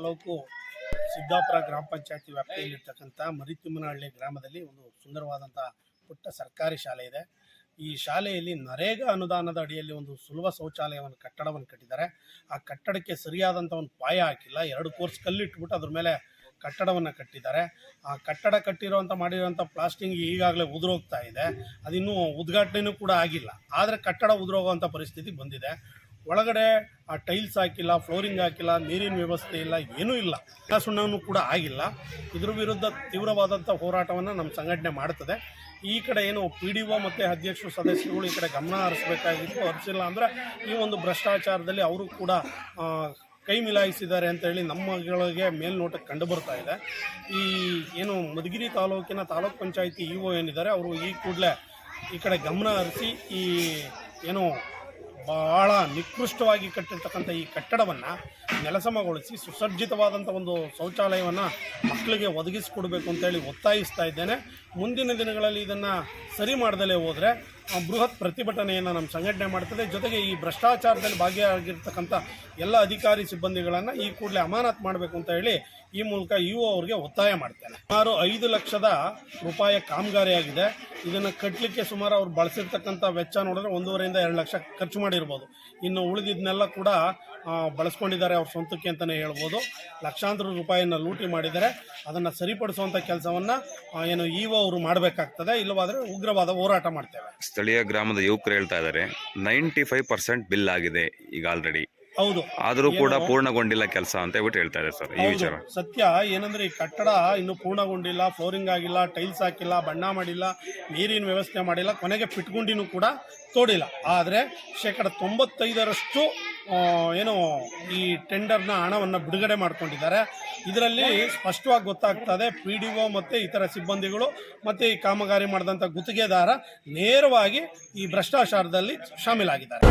ತಾಲೂಕು ಸಿದ್ದಾಪುರ ಗ್ರಾಮ ಪಂಚಾಯತಿ ವ್ಯಾಪ್ತಿಯಲ್ಲಿರ್ತಕ್ಕಂಥ ಮರಿತಿಮ್ಮನಹಳ್ಳಿ ಗ್ರಾಮದಲ್ಲಿ ಒಂದು ಸುಂದರವಾದಂಥ ಪುಟ್ಟ ಸರ್ಕಾರಿ ಶಾಲೆ ಇದೆ. ಈ ಶಾಲೆಯಲ್ಲಿ ನರೇಗಾ ಅನುದಾನದ ಅಡಿಯಲ್ಲಿ ಒಂದು ಸುಲಭ ಶೌಚಾಲಯವನ್ನು, ಕಟ್ಟಡವನ್ನು ಕಟ್ಟಿದ್ದಾರೆ. ಆ ಕಟ್ಟಡಕ್ಕೆ ಸರಿಯಾದಂಥ ಒಂದು ಪಾಯ ಹಾಕಿಲ್ಲ. ಎರಡು ಕೋರ್ಸ್ ಕಲ್ಲಿಟ್ಬಿಟ್ಟು ಅದ್ರ ಮೇಲೆ ಕಟ್ಟಡವನ್ನು ಕಟ್ಟಿದ್ದಾರೆ. ಆ ಕಟ್ಟಡ ಕಟ್ಟಿರೋಂಥ ಮಾಡಿರುವಂಥ ಪ್ಲಾಸ್ಟಿಂಗ್ ಈಗಾಗಲೇ ಉದುರೋಗ್ತಾ ಇದೆ. ಅದಿನ್ನೂ ಉದ್ಘಾಟನೆಯೂ ಕೂಡ ಆಗಿಲ್ಲ. ಆದರೆ ಕಟ್ಟಡ ಉದುರೋಗುವಂಥ ಪರಿಸ್ಥಿತಿ ಬಂದಿದೆ. ಒಳಗಡೆ ಆ ಟೈಲ್ಸ್ ಹಾಕಿಲ್ಲ, ಫ್ಲೋರಿಂಗ್ ಹಾಕಿಲ್ಲ, ನೀರಿನ ವ್ಯವಸ್ಥೆ ಇಲ್ಲ, ಏನೂ ಇಲ್ಲ. ಸುಣ್ಣನೂ ಕೂಡ ಆಗಿಲ್ಲ. ಇದ್ರ ವಿರುದ್ಧ ತೀವ್ರವಾದಂಥ ಹೋರಾಟವನ್ನು ನಮ್ಮ ಸಂಘಟನೆ ಮಾಡ್ತದೆ. ಈ ಕಡೆ ಏನು ಪಿ ಡಿ ಒ ಮತ್ತು ಅಧ್ಯಕ್ಷರು, ಸದಸ್ಯರುಗಳು ಈ ಕಡೆ ಗಮನ ಹರಿಸಬೇಕಾಗಿತ್ತು. ಹರಿಸಿಲ್ಲ ಅಂದರೆ ಈ ಒಂದು ಭ್ರಷ್ಟಾಚಾರದಲ್ಲಿ ಅವರು ಕೂಡ ಕೈ ಮಿಲಾಯಿಸಿದ್ದಾರೆ ಅಂತೇಳಿ ನಮ್ಮಗಳಿಗೆ ಮೇಲ್ನೋಟಕ್ಕೆ ಕಂಡು ಬರ್ತಾ ಇದೆ. ಈ ಏನು ಮಧುಗಿರಿ ತಾಲೂಕಿನ ತಾಲೂಕ್ ಪಂಚಾಯಿತಿ ಇ ಒ ಏನಿದ್ದಾರೆ, ಅವರು ಈ ಕೂಡಲೇ ಈ ಕಡೆ ಗಮನ ಹರಿಸಿ ಈ ಏನು ಬಹಳ ನಿಕೃಷ್ಟವಾಗಿ ಕಟ್ಟಿರ್ತಕ್ಕಂಥ ಈ ಕಟ್ಟಡವನ್ನು ನೆಲಸಮಗೊಳಿಸಿ ಸುಸಜ್ಜಿತವಾದಂಥ ಒಂದು ಶೌಚಾಲಯವನ್ನು ಮಕ್ಕಳಿಗೆ ಒದಗಿಸಿಕೊಡಬೇಕು ಅಂತೇಳಿ ಒತ್ತಾಯಿಸ್ತಾ ಇದ್ದೇನೆ. ಮುಂದಿನ ದಿನಗಳಲ್ಲಿ ಇದನ್ನು ಸರಿ ಮಾಡ್ದಲೇ ಹೋದರೆ ಬೃಹತ್ ಪ್ರತಿಭಟನೆಯನ್ನು ನಮ್ಮ ಸಂಘಟನೆ ಮಾಡ್ತದೆ. ಜೊತೆಗೆ ಈ ಭ್ರಷ್ಟಾಚಾರದಲ್ಲಿ ಭಾಗಿಯಾಗಿರ್ತಕ್ಕಂಥ ಎಲ್ಲ ಅಧಿಕಾರಿ ಸಿಬ್ಬಂದಿಗಳನ್ನು ಈ ಕೂಡಲೇ ಅಮಾನತ್ ಮಾಡಬೇಕು ಅಂತ ಹೇಳಿ ಈ ಮೂಲಕ ಇಒ ಅವ್ರಿಗೆ ಒತ್ತಾಯ ಮಾಡ್ತೇನೆ. ಸುಮಾರು ಐದು ಲಕ್ಷದ ರೂಪಾಯಿ ಕಾಮಗಾರಿಯಾಗಿದೆ. ಇದನ್ನು ಕಟ್ಟಲಿಕ್ಕೆ ಸುಮಾರು ಅವ್ರು ಬಳಸಿರ್ತಕ್ಕಂಥ ವೆಚ್ಚ ನೋಡಿದ್ರೆ ಒಂದೂವರೆಯಿಂದ ಎರಡು ಲಕ್ಷ ಖರ್ಚು ಮಾಡಿರ್ಬೋದು. ಇನ್ನು ಉಳಿದಿದ್ದನ್ನೆಲ್ಲ ಕೂಡ ಬಳಸ್ಕೊಂಡಿದ್ದಾರೆ ಅವ್ರ ಸ್ವಂತಕ್ಕೆ ಅಂತಲೇ ಹೇಳ್ಬೋದು. ಲಕ್ಷಾಂತರ ರೂಪಾಯಿಯನ್ನು ಲೂಟಿ ಮಾಡಿದರೆ ಅದನ್ನು ಸರಿಪಡಿಸುವಂಥ ಕೆಲಸವನ್ನು ಏನು ಇಒ ಅವರು ಮಾಡಬೇಕಾಗ್ತದೆ. ಇಲ್ಲವಾದರೆ ಉಗ್ರವಾದ ಹೋರಾಟ ಮಾಡ್ತೇವೆ. ಸ್ಥಳೀಯ ಗ್ರಾಮದ ಯುವಕರು ಹೇಳ್ತಾ ಇದ್ದಾರೆ, ನೈಂಟಿ ಫೈವ್ ಪರ್ಸೆಂಟ್ ಬಿಲ್ ಆಗಿದೆ ಈಗ ಆಲ್ರೆಡಿ ಹೌದು. ಆದರೂ ಕೂಡ ಪೂರ್ಣಗೊಂಡಿಲ್ಲ ಕೆಲಸ ಅಂತ ಹೇಳ್ಬಿಟ್ಟು ಹೇಳ್ತಾ ಇದ್ದಾರೆ ಸರ್ ಈ ವಿಚಾರ. ಸತ್ಯ ಏನಂದ್ರೆ ಈ ಕಟ್ಟಡ ಇನ್ನು ಪೂರ್ಣಗೊಂಡಿಲ್ಲ ಫ್ಲೋರಿಂಗ್ ಆಗಿಲ್ಲ ಟೈಲ್ಸ್ ಹಾಕಿಲ್ಲ ಬಣ್ಣ ಮಾಡಿಲ್ಲ ನೀರಿನ ವ್ಯವಸ್ಥೆ ಮಾಡಿಲ್ಲ ಕೊನೆಗೆ ಪಿಟ್ಗುಂಡಿನೂ ಕೂಡ ತೋಡಿಲ್ಲ. ಆದರೆ ಶೇಕಡ ತೊಂಬತ್ತೈದರಷ್ಟು ಏನು ಈ ಟೆಂಡರ್ನ ಹಣವನ್ನು ಬಿಡುಗಡೆ ಮಾಡ್ಕೊಂಡಿದ್ದಾರೆ. ಇದರಲ್ಲಿ ಸ್ಪಷ್ಟವಾಗಿ ಗೊತ್ತಾಗ್ತದೆ ಪಿ ಡಿ ಒ ಮತ್ತು ಇತರ ಸಿಬ್ಬಂದಿಗಳು ಮತ್ತು ಈ ಕಾಮಗಾರಿ ಮಾಡಿದಂಥ ಗುತ್ತಿಗೆದಾರ ನೇರವಾಗಿ ಈ ಭ್ರಷ್ಟಾಚಾರದಲ್ಲಿ ಶಾಮೀಲಾಗಿದ್ದಾರೆ.